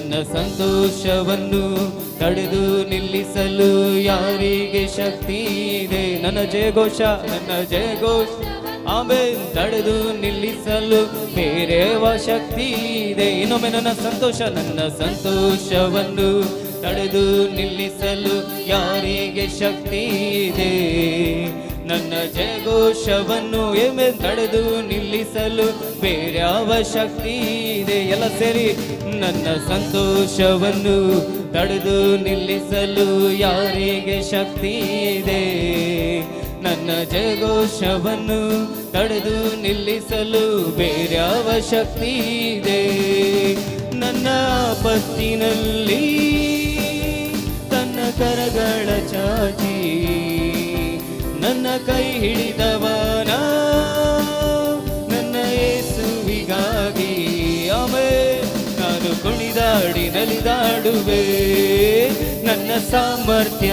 ನನ್ನ ಸಂತೋಷವನ್ನು ತಡೆದು ನಿಲ್ಲಿಸಲು ಯಾರಿಗೆ ಶಕ್ತಿ ಇದೆ? ನನ್ನ ಜಯಘೋಷ ನನ್ನ ಜಯಘೋಷ. ಆಮೇಲೆ ತಡೆದು ನಿಲ್ಲಿಸಲು ಬೇರೆವ ಶಕ್ತಿ ಇದೆ? ಇನ್ನೊಮ್ಮೆ ನನ್ನ ಸಂತೋಷ, ನನ್ನ ಸಂತೋಷವನ್ನು ತಡೆದು ನಿಲ್ಲಿಸಲು ಯಾರಿಗೆ ಶಕ್ತಿ ಇದೆ? ನನ್ನ ಜಯಘೋಷವನ್ನು ಎಮೆ ತಡೆದು ನಿಲ್ಲಿಸಲು ಬೇರ್ಯಾವ ಶಕ್ತಿ ಇದೆ? ಎಲ್ಲ ಸೇರಿ ನನ್ನ ಸಂತೋಷವನ್ನು ತಡೆದು ನಿಲ್ಲಿಸಲು ಯಾರಿಗೆ ಶಕ್ತಿ ಇದೆ? ನನ್ನ ಜಯಘೋಷವನ್ನು ತಡೆದು ನಿಲ್ಲಿಸಲು ಬೇರ್ಯಾವ ಶಕ್ತಿ ಇದೆ? ನನ್ನ ಪತ್ತಿನಲ್ಲಿ ತನ್ನ ಕರಗಳ ಚಾಚಿ ಕೈ ಹಿಡಿದವನ, ನನ್ನ ಯೇಸುವಿಗಾಗಿ ಆಮೇ ನಾನು ಕುಣಿದಾಡಿ ನಲಿದಾಡುವೆ. ನನ್ನ ಸಾಮರ್ಥ್ಯ,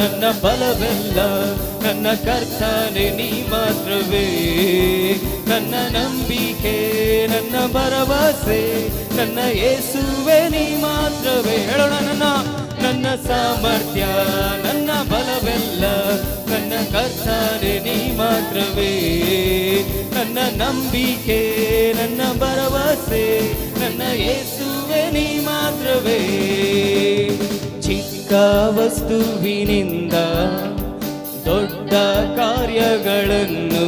ನನ್ನ ಬಲವೆಲ್ಲ, ನನ್ನ ಕರ್ತನೆ, ನೀ ಮಾತ್ರವೇ. ನನ್ನ ನಂಬಿಕೆ, ನನ್ನ ಭರವಸೆ, ನನ್ನ ಯೇಸುವೆ, ನೀ ಮಾತ್ರವೇ. ಹೇಳೋಣ ನನ್ನ ನನ್ನ ಸಾಮರ್ಥ್ಯ. ಮಾತ್ರವೇ. ನನ್ನ ನಂಬಿಕೆ, ನನ್ನ ಭರವಸೆ, ನನ್ನ ಯೇಸುವೆ ನೀ ಮಾತ್ರವೇ. ಚಿಕ್ಕ ವಸ್ತುವಿನಿಂದ ದೊಡ್ಡ ಕಾರ್ಯಗಳನ್ನು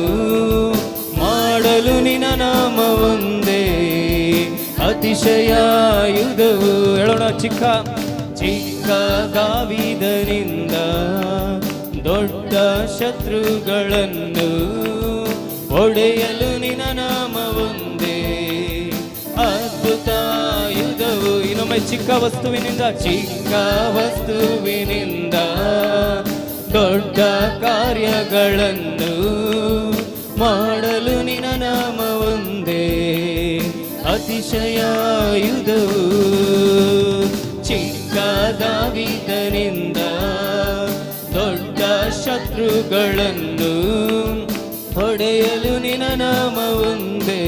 ಮಾಡಲು ನಿನ್ನ ನಾಮವೊಂದೇ. ಅತಿಶಯಾಯುಧವು. ಹೇಳೋಣ ಚಿಕ್ಕ ಚಿಕ್ಕ ದಾವಿದನಿಂದ ದೊಡ್ಡ ಶತ್ರುಗಳನ್ನು ಒಡೆಯಲು ನಿನ್ನ ನಾಮವೊಂದೇ. ಅದ್ಭುತ ಯುಧವು ಇನ್ನೊಮ್ಮೆ ಚಿಕ್ಕ ವಸ್ತುವಿನಿಂದ ಚಿಕ್ಕ ವಸ್ತುವಿನಿಂದ ದೊಡ್ಡ ಕಾರ್ಯಗಳನ್ನು ಮಾಡಲು ನಿನ್ನ ನಾಮವೊಂದೇ. ಚಿಕ್ಕ ದಾವಿದನಿಂದ ದೊಡ್ಡ ಶತ್ರುಗಳನ್ನು ಹೊಡೆಯಲು ನಿನ್ನ ನಾಮ ಒಂದೇ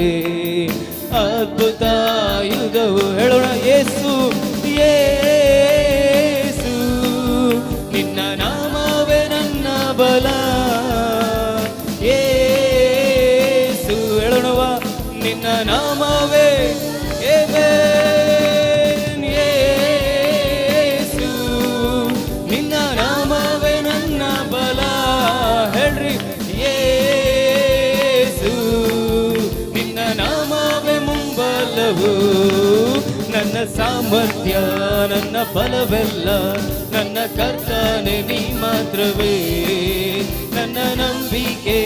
ಅದ್ಭುತ ಯುಗವು ಮುಂಬಲವು ನನ್ನ ಸಾಮರ್ಥ್ಯ, ನನ್ನ ಬಲವೆಲ್ಲ, ನನ್ನ ಕರ್ತನೆ ನೀ ಮಾತ್ರವೇ. ನನ್ನ ನಂಬಿಕೆ,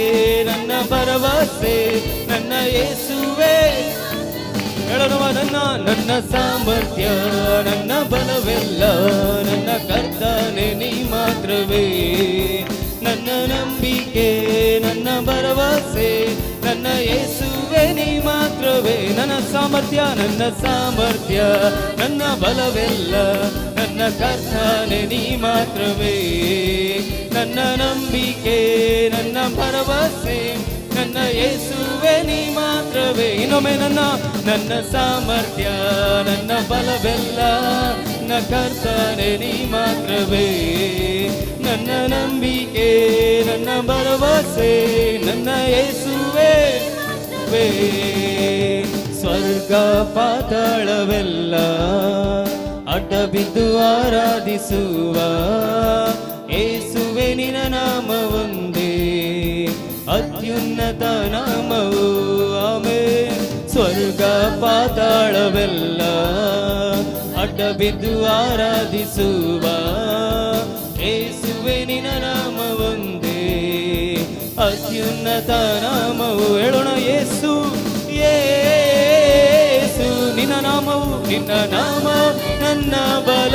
ನನ್ನ ಭರವಸೆ, ನನ್ನ ಯೇಸುವೆ. ಹೇಳೋಣ ನನ್ನ ನನ್ನ ಸಾಮರ್ಥ್ಯ, ನನ್ನ ಬಲವೆಲ್ಲ, ನನ್ನ ಕರ್ತನೆ ನೀ ಮಾತ್ರವೇ. ನನ್ನ ನಂಬಿಕೆ, ನನ್ನ ಭರವಸೆ ನನ್ನ ಯೇಸುವೆ ನೀ ಮಾತ್ರವೇ. ನನ್ನ ಸಾಮರ್ಥ್ಯ ನನ್ನ ಸಾಮರ್ಥ್ಯ. ನನ್ನ ಬಲವೆಲ್ಲ ನನ್ನ ಕರ್ತನೆ, ನೀ ಮಾತ್ರವೇ. ನನ್ನ ನಂಬಿಕೆ, ನನ್ನ ಭರವಸೆ. ನನ್ನ ಯೇಸುವೆ ನೀ ಮಾತ್ರವೇ. ಇನ್ನೊಮ್ಮೆ ನನ್ನ ನನ್ನ ಸಾಮರ್ಥ್ಯ, ನನ್ನ ಬಲವೆಲ್ಲ ನನ್ನ ಕರ್ತನೆ, ನೀ ಮಾತ್ರವೇ. ನನ್ನ ನಂಬಿಕೆ ಭರವಸೆ ನನ್ನ ಯೇಸುವೆ. ಸ್ವರ್ಗ ಪಾತಾಳವೆಲ್ಲ ಅಡ್ಡ ಬಿದ್ದು ಆರಾಧಿಸುವ. ಏಸುವೆ ನಿನ ನಾಮವೊಂದೇ. ಅತ್ಯುನ್ನತ ನಾಮವು, ಆಮೇ. ಸ್ವರ್ಗ ಪಾತಾಳವೆಲ್ಲ ಅಡ್ಡ ಬಿದ್ದು ಆರಾಧಿಸುವ. ಏಸುವೆ ನಿನ ನಾಮ ಒಂದೇ ಅತ್ಯುನ್ನತ ನಾಮವು ಹೇಳೋಣ ಯೇಸು ಯೇಸು ನಿನ್ನ ನಾಮವು ನಿನ್ನ ನಾಮ ನನ್ನ ಬಲ